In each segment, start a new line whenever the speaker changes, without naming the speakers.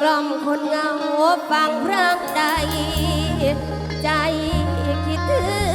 กล่
อมคนเงาฟังร่างใด ใจคิดถึง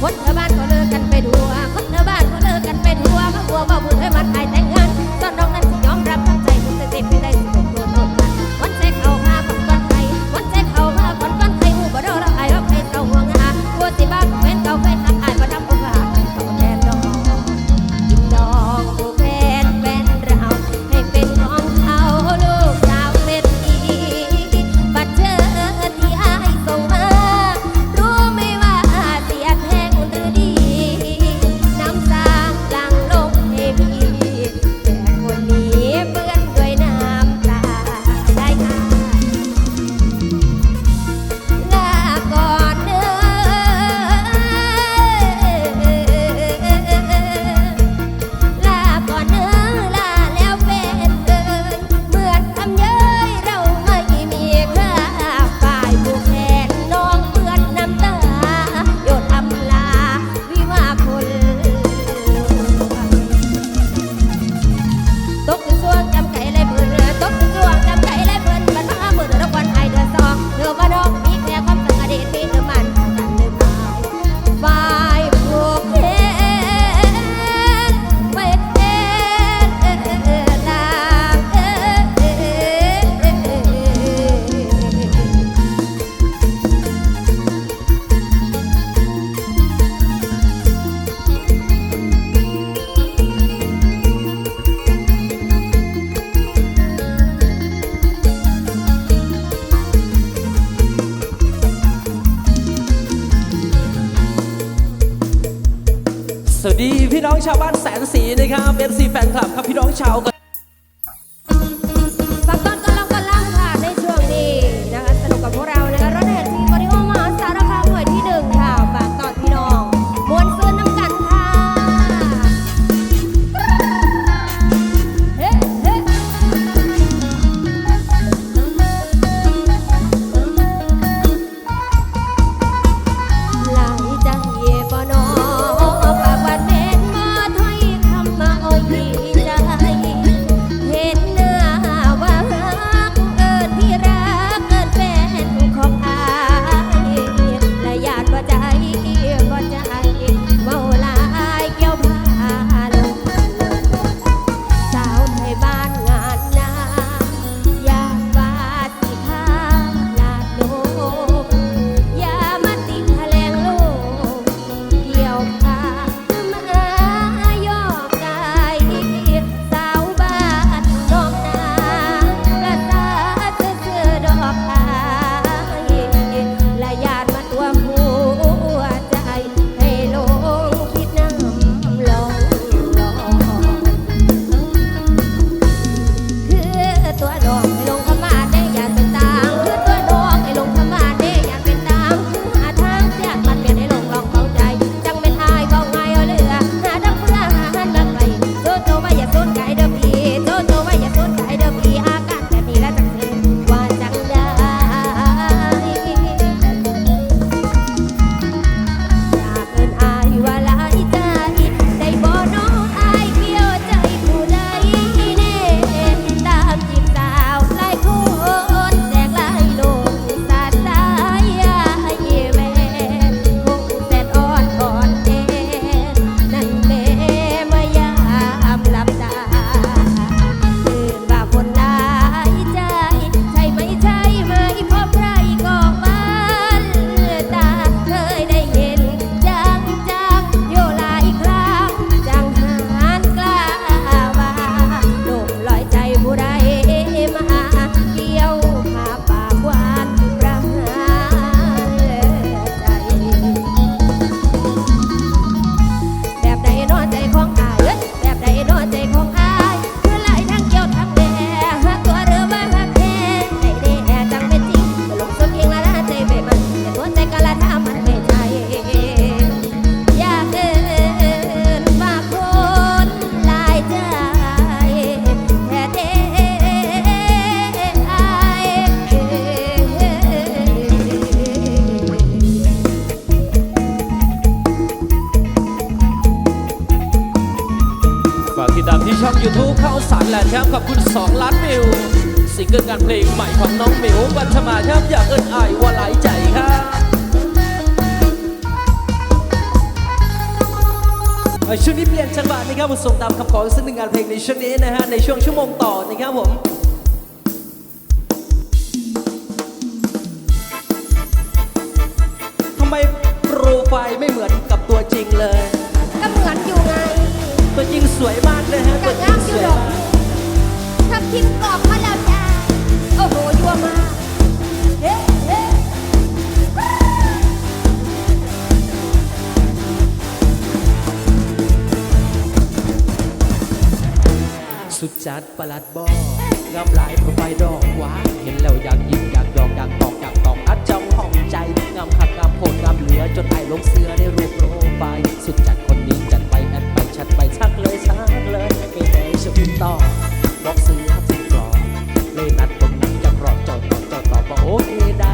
我。 สวัสดีพี่น้องชาวบ้านแสนสีนะครับเอฟ
ซีแฟนคลับครับพี่น้องชาว
ช่วนี้นะฮะในช่วงชั่
วโมงต่อนะครับผมทำไมโปรไฟล์ไม่เหมือนกับตัวจริงเลย
ก็เหมือนอยู่ไง
ตัวจริงสวยมากนะฮะตัา
ว
จริ
งงาม
ส
ยู่
วยมาก
ทำทิมกรอบพระเราจ้าโอ้โห ยั่วมาก
สุดจัดประหลัดบอกัหลายผู้ไปดอกว้าเห็นแล้วอยากยิ้มอยากยอกอยากตอกอยากตอกอัดจังห้องใจงามขับงามโพดงามเหลือจนไอ้ลงเสือได้รูปโปรไฟสุดจัดคนนี้จัดไปแอดไปชัดไปชักเลยชักเลยไปไหนจะพิต่อบอกเสือถึงกรอเลยนัดตรงนั้นจะรอจอดตอบจอดตอบว่าโอเคได้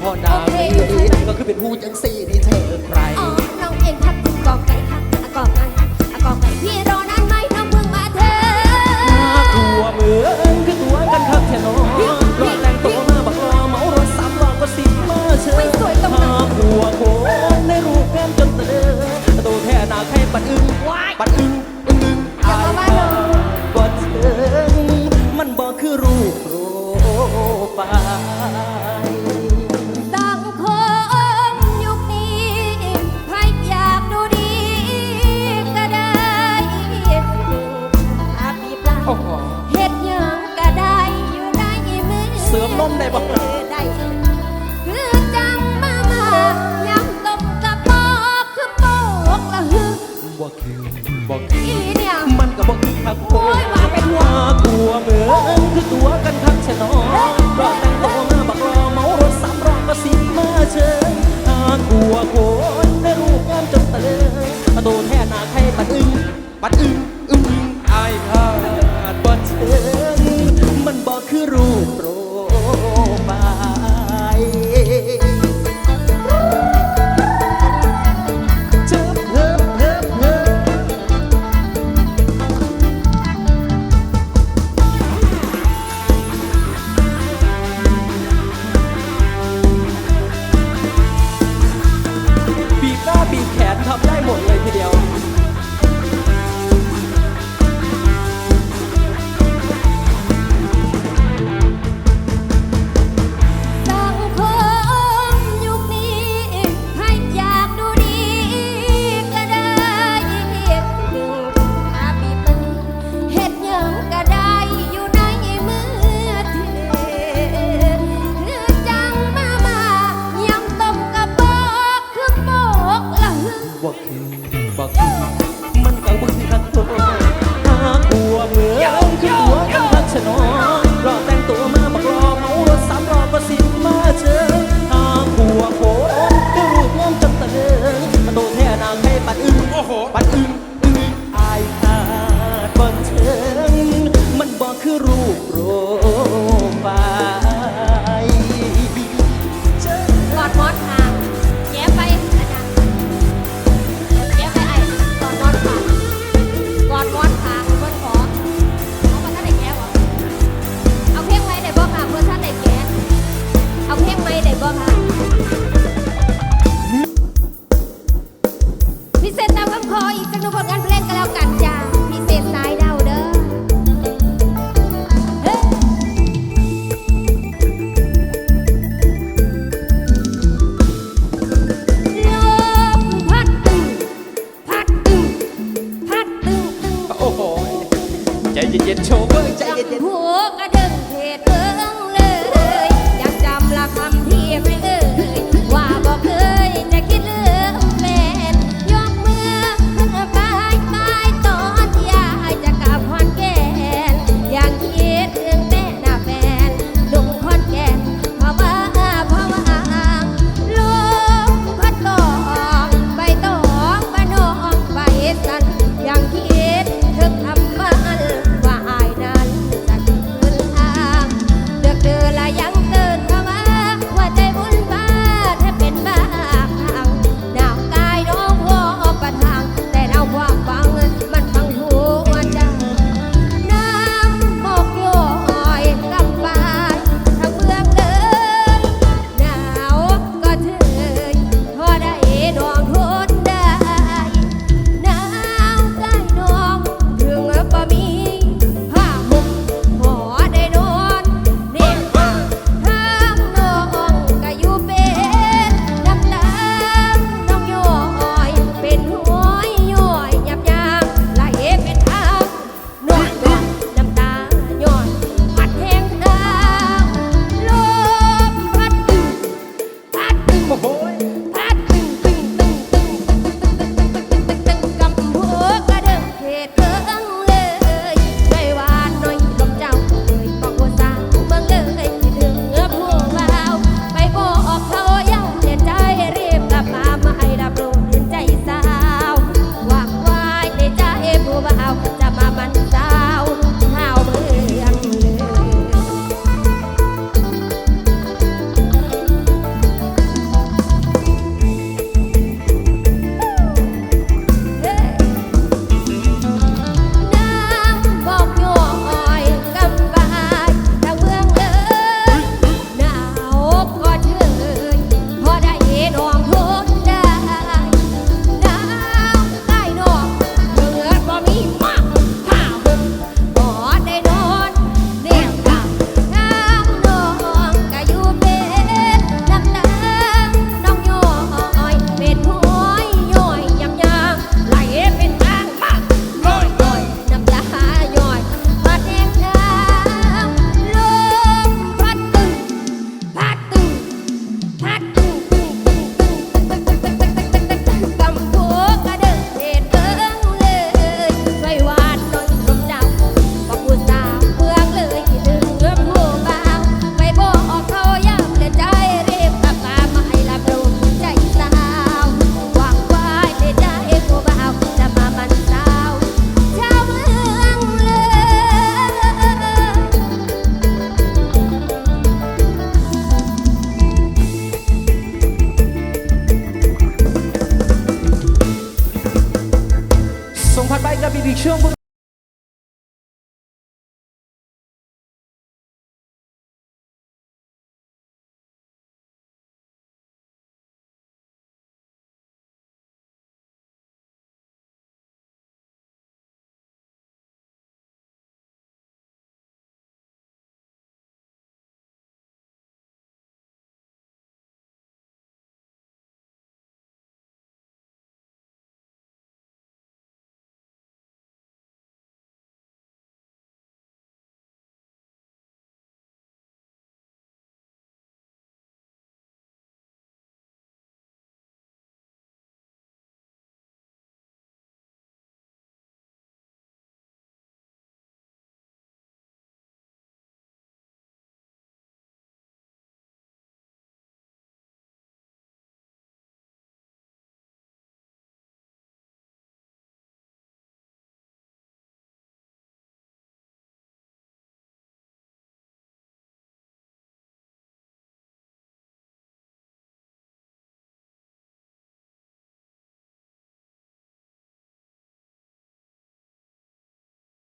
พอนางดีก็คือเป็นผู้จังสี่นี่เธอใคร
บอกทีเนี่ยมันก็บอกคือครับโอ้ยมาเป็นหัว
ตัวเหมือนคือตัวกันทักชะนอรอตั้งโตมาบอกรอเมารถสามรองก็สิมาเชิญ
หา
ขัวโคนได้รูปงา
มจน
ตะเลิ
งโตแท่นาใครปัดอึ้งปัดอึ้
ง